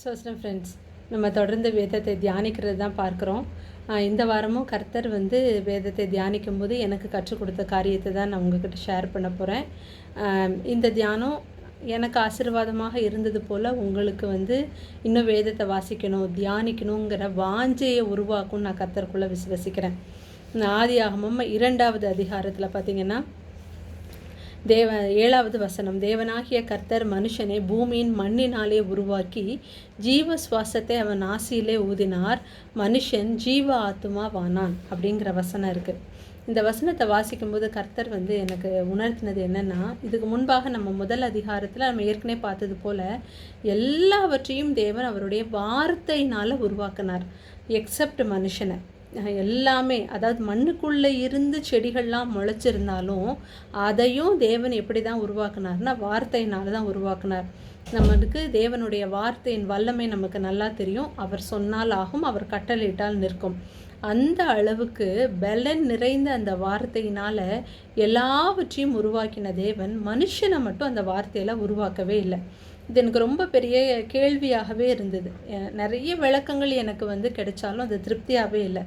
சோஸ்டம் friends நம்ம தொடர்ந்து வேதத்தை தியானிக்கிறது தான் பார்க்குறோம் இந்த வாரமும் கர்த்தர் வந்து வேதத்தை தியானிக்கும் போது எனக்கு கற்றுக் கொடுத்த காரியத்தை தான் நான் உங்ககிட்ட ஷேர் பண்ண போகிறேன் இந்த தியானம் எனக்கு ஆசீர்வாதமாக இருந்தது போல் உங்களுக்கு வந்து இன்னும் வேதத்தை வாசிக்கணும் தியானிக்கணுங்கிற வாஞ்சையை உருவாக்கும் நான் கர்த்தருக்குள்ளே விசுவசிக்கிறேன். ஆதியாகமம் இரண்டாவது அதிகாரத்தில் பார்த்தீங்கன்னா தேவ ஏழாவது வசனம் தேவனாகிய கர்த்தர் மனுஷனை பூமியின் மண்ணினாலே உருவாக்கி ஜீவ சுவாசத்தை அவன் ஆசியிலே ஊதினார். மனுஷன் ஜீவ ஆத்துமாவானான். அப்படிங்கிற வசனம் இருக்குது இந்த வசனத்தை வாசிக்கும்போது கர்த்தர் வந்து எனக்கு உணர்த்தினது என்னென்னா இதுக்கு முன்பாக நம்ம முதல் அதிகாரத்தில் நம்ம ஏற்கனவே பார்த்தது போல் எல்லாவற்றையும் தேவன் அவருடைய வார்த்தையினால் உருவாக்கினார் எக்ஸப்ட் மனுஷனை. எல்லாமே அதாவது மண்ணுக்குள்ளே இருந்து செடிகள்லாம் முளைச்சிருந்தாலும் அதையும் தேவன் எப்படி தான் உருவாக்குனார்னா வார்த்தையினால தான் உருவாக்குனார். நம்மளுக்கு தேவனுடைய வார்த்தையின் வல்லமை நமக்கு நல்லா தெரியும். அவர் சொன்னால் ஆகும் அவர் கட்டளையிட்டால் நிற்கும். அந்த அளவுக்கு பலன் நிறைந்த அந்த வார்த்தையினால் எல்லாவற்றையும் உருவாக்கின தேவன் மனுஷனை மட்டும் அந்த வார்த்தையில் உருவாக்கவே இல்லை. இது எனக்கு ரொம்ப பெரிய கேள்வியாகவே இருந்தது. நிறைய விளக்கங்கள் எனக்கு வந்து கிடைச்சாலும் அது திருப்தியாகவே இல்லை.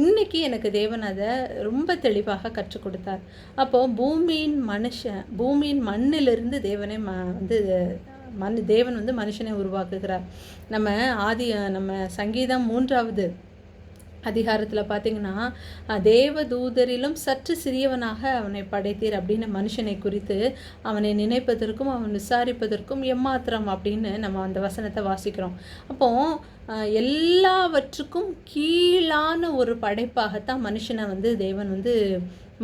இன்றைக்கி எனக்கு தேவன் அதை ரொம்ப தெளிவாக கற்றுக் கொடுத்தார். அப்போது பூமியின் மனுஷன் பூமியின் மண்ணிலிருந்து தேவனே ம வந்து மண் தேவன் வந்து மனுஷனை உருவாக்குகிறார். நம்ம ஆதி நம்ம சங்கீதம் மூன்றாவது அதிகாரத்தில் பார்த்தீங்கன்னா தேவ தூதரிலும் சற்று சிறியவனாக அவனை படைத்தீர் அப்படின்னு மனுஷனை குறித்து அவனை நினைப்பதற்கும் அவன் விசாரிப்பதற்கும் எம்மாத்திரம் அப்படின்னு நம்ம அந்த வசனத்தை வாசிக்கிறோம். அப்போ எல்லாவற்றுக்கும் கீழான ஒரு படைப்பாகத்தான் மனுஷனை வந்து தேவன் வந்து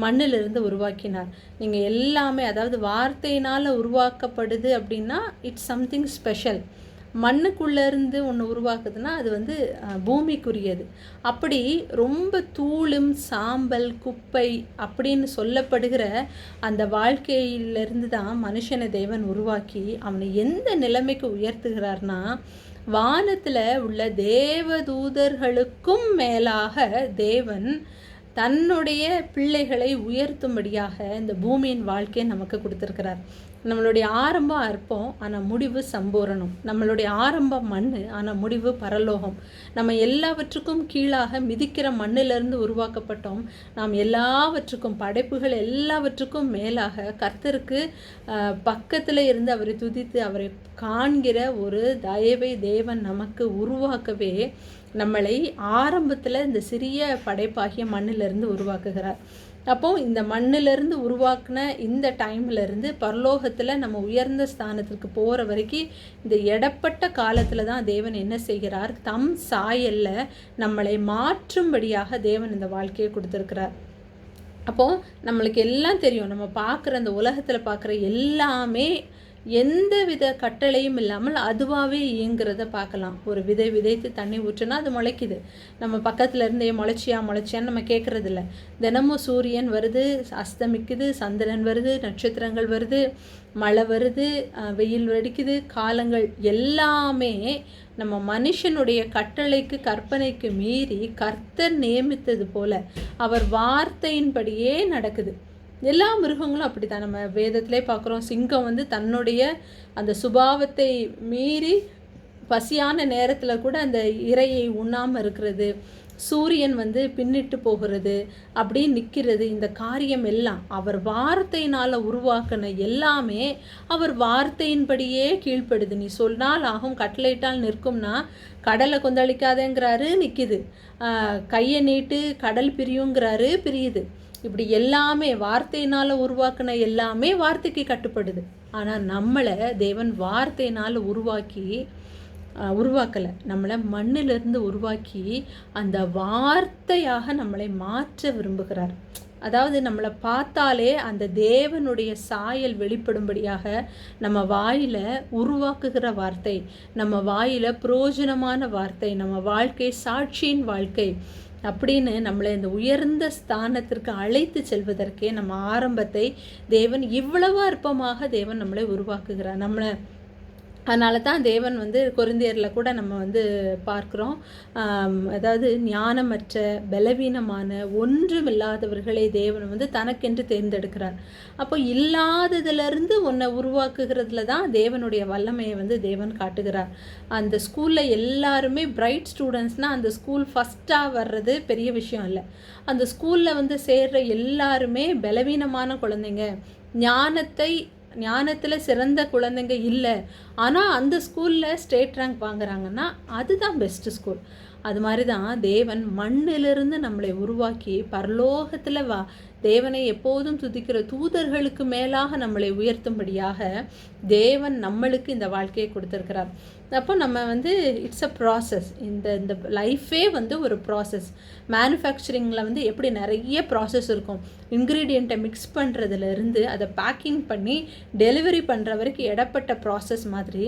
மண்ணிலிருந்து உருவாக்கினார். நீங்கள் எல்லாமே அதாவது வார்த்தையினால் உருவாக்கப்படுது அப்படின்னா இட்ஸ் சம்திங் ஸ்பெஷல் மண்ணுக்குள்ளேருந்து ஒன்று உருவாக்குதுன்னா அது வந்து பூமிக்குரியது. அப்படி ரொம்ப தூளும் சாம்பல் குப்பை அப்படின்னு சொல்லப்படுகிற அந்த வாழ்க்கையிலிருந்து தான் மனுஷனை தேவன் உருவாக்கி அவனை எந்த நிலைமைக்கு உயர்த்துகிறார்னா வானத்தில் உள்ள தேவதூதர்களுக்கும் மேலாக தேவன் தன்னுடைய பிள்ளைகளை உயர்த்தும்படியாக இந்த பூமியின் வாழ்க்கையை நமக்கு கொடுத்துருக்கிறார். நம்மளுடைய ஆரம்பம் அற்பம் ஆனால் முடிவு சம்பூரணம். நம்மளுடைய ஆரம்பம் மண் ஆனால் முடிவு பரலோகம். நம்ம எல்லாவற்றுக்கும் கீழாக மிதிக்கிற மண்ணிலிருந்து உருவாக்கப்பட்டோம். நாம் எல்லாவற்றுக்கும் படைப்புகள் எல்லாவற்றுக்கும் மேலாக கர்த்தருக்கு பக்கத்தில் இருந்து அவரை துதித்து அவரை காண்கிற ஒரு தயவை தேவன் நமக்கு உருவாக்கவே நம்மளை ஆரம்பத்தில் இந்த சிறிய படைப்பாகிய மண்ணிலிருந்து உருவாக்குகிறார். அப்போது இந்த மண்ணிலிருந்து உருவாக்குன இந்த டைம்லேருந்து பரலோகத்தில் நம்ம உயர்ந்த ஸ்தானத்திற்கு போகிற வரைக்கும் இந்த எடப்பட்ட காலத்தில் தான் தேவன் என்ன செய்கிறார்? தம் சாயலில் நம்மளை மாற்றும்படியாக தேவன் இந்த வாழ்க்கையை கொடுத்துருக்கிறார். அப்போது நம்மளுக்கு எல்லாம் தெரியும். நம்ம பார்க்குற அந்த உலகத்தில் பார்க்குற எல்லாமே எந்த வித கட்டளையும் இல்லாமல் அதுவாகவே இயங்குறத பார்க்கலாம். ஒரு விதை விதைத்து தண்ணி ஊற்றுனா அது முளைக்குது. நம்ம பக்கத்தில் இருந்தே முளைச்சியா முளைச்சியான்னு நம்ம கேட்குறதில்ல தினமும் சூரியன் வருது அஸ்தமிக்குது சந்திரன் வருது நட்சத்திரங்கள் வருது மழை வருது வெயில் வெடிக்குது காலங்கள் எல்லாமே நம்ம மனுஷனுடைய கட்டளைக்கு கற்பனைக்கு மீறி கர்த்தர் நியமித்தது போல அவர் வார்த்தையின்படியே நடக்குது. எல்லா மிருகங்களும் அப்படி தான் நம்ம வேதத்திலே பார்க்குறோம் சிங்கம் வந்து தன்னுடைய அந்த சுபாவத்தை மீறி பசியான நேரத்தில் கூட அந்த இரையை உண்ணாமல் இருக்கிறது. சூரியன் வந்து பின்னிட்டு போகிறது அப்படியே நிற்கிறது இந்த காரியம் எல்லாம் அவர் வார்த்தையினால் உருவாக்கின எல்லாமே அவர் வார்த்தையின்படியே கீழ்ப்படுது. நீ சொன்னால் ஆகும் கட்டளையிட்டால் நிற்கும்னா கடலை கொந்தளிக்காதேங்கிறாரு நிற்கிது கையை நீட்டு கடல் பிரியுங்கிறாரு பிரியுது. இப்படி எல்லாமே வார்த்தையினால் உருவாக்கின எல்லாமே வார்த்தைக்கு கட்டுப்படுது. ஆனால் நம்மளை தேவன் வார்த்தையினால் உருவாக்கி உருவாக்கலை. நம்மளை மண்ணிலிருந்து உருவாக்கி அந்த வார்த்தையாக நம்மளை மாற்ற விரும்புகிறார். அதாவது நம்மளை பார்த்தாலே அந்த தேவனுடைய சாயல் வெளிப்படும்படியாக நம்ம வாயில் உருவாக்குகிற வார்த்தை நம்ம வாயில் புரோஜனமான வார்த்தை நம்ம வாழ்க்கை சாட்சியின் வாழ்க்கை அப்படின்னு நம்மளை இந்த உயர்ந்த ஸ்தானத்திற்கு அழைத்து செல்வதற்கே நம்ம ஆரம்பத்தை தேவன் இவ்வளவு அற்பமாக தேவன் நம்மளை உருவாக்குகிறார். நம்மளை அதனால தான் தேவன் வந்து கொரிந்தியரில் கூட நம்ம வந்து பார்க்குறோம். அதாவது ஞானமற்ற பலவீனமான ஒன்றுமில்லாதவர்களை தேவன் வந்து தனக்கென்று தேர்ந்தெடுக்கிறார். அப்போ இல்லாததுலேருந்து உன்னை உருவாக்குகிறதுல தான் தேவனுடைய வல்லமையை வந்து தேவன் காட்டுகிறார். அந்த ஸ்கூலில் எல்லாருமே பிரைட் ஸ்டூடெண்ட்ஸ்னால் அந்த ஸ்கூல் ஃபஸ்ட்டாக வர்றது பெரிய விஷயம் இல்லை. அந்த ஸ்கூலில் வந்து சேர்ற எல்லாருமே பலவீனமான குழந்தைங்க. ஞானத்தை ஞானத்தில் சிறந்த குழந்தைங்க இல்லை. ஆனால் அந்த ஸ்கூலில் ஸ்டேட் ரேங்க் வாங்குறாங்கன்னா அதுதான் பெஸ்ட்டு ஸ்கூல் அது மாதிரி தான் தேவன் மண்ணிலிருந்து நம்மளை உருவாக்கி பரலோகத்தில் வா தேவனை எப்போதும் துதிக்கிற தூதர்களுக்கு மேலாக நம்மளை உயர்த்தும்படியாக தேவன் நம்மளுக்கு இந்த வாழ்க்கையை கொடுத்துருக்கிறார். அப்போ நம்ம வந்து இட்ஸ் அ ப்ராசஸ் இந்த இந்த லைஃபே வந்து ஒரு ப்ராசஸ் மேனுஃபேக்சரிங்கில் வந்து எப்படி நிறைய ப்ராசஸ் இருக்கும். இன்க்ரீடியண்ட்டை மிக்ஸ் பண்ணுறதுலேருந்து அதை பேக்கிங் பண்ணி டெலிவரி பண்ணுற வரைக்கும் இடப்பட்ட ப்ராசஸ் மாதிரி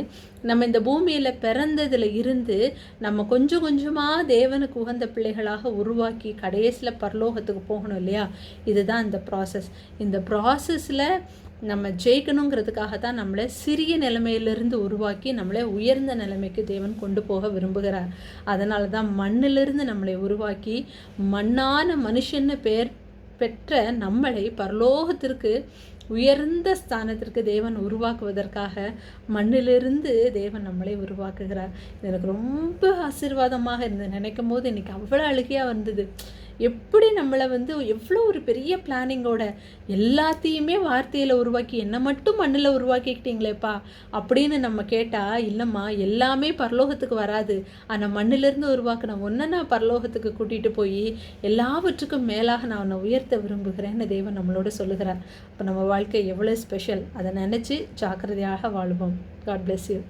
நம்ம இந்த பூமியில் பிறந்ததில் இருந்து நம்ம கொஞ்சம் கொஞ்சமாக தேவனுக்கு உகந்த பிள்ளைகளாக உருவாக்கி கடைசியில் பரலோகத்துக்கு போகணும் இல்லையா? இதுதான் இந்த ப்ராசஸ் இந்த ப்ராசஸில் நம்ம ஜெயிக்கணுங்கிறதுக்காக தான் நம்மளை சிறிய நிலைமையிலிருந்து உருவாக்கி நம்மளை உயர்ந்த நிலைமைக்கு தேவன் கொண்டு போக விரும்புகிறார். அதனால தான் மண்ணிலிருந்து நம்மளை உருவாக்கி மண்ணான மனுஷன்னு பெயர் பெற்ற நம்மளை பரலோகத்திற்கு உயர்ந்த ஸ்தானத்திற்கு தேவன் உருவாக்குவதற்காக மண்ணிலிருந்து தேவன் நம்மளை உருவாக்குகிறார். எனக்கு ரொம்ப ஆசீர்வாதமாக இருந்தது நினைக்கும் போது இன்னைக்கு அவ்வளோ அழுகையாக வந்தது. எப்படி நம்மளை வந்து எவ்வளோ ஒரு பெரிய பிளானிங்கோட எல்லாத்தையுமே வார்த்தையில் உருவாக்கி என்னை மட்டும் மண்ணில் உருவாக்கிக்கிட்டீங்களேப்பா அப்படின்னு நம்ம கேட்டால் இல்லைம்மா எல்லாமே பரலோகத்துக்கு வராது. ஆனால் மண்ணிலேருந்து உருவாக்கின ஒன்றை நான் பரலோகத்துக்கு கூட்டிகிட்டு போய் எல்லாவற்றுக்கும் மேலாக நான் உன்னை உயர்த்த விரும்புகிறேன்னு தேவன் நம்மளோட சொல்லுகிறார். அப்போ நம்ம வாழ்க்கை எவ்வளோ ஸ்பெஷல் அதை நினச்சி ஜாக்கிரதையாக வாழ்வோம். God bless you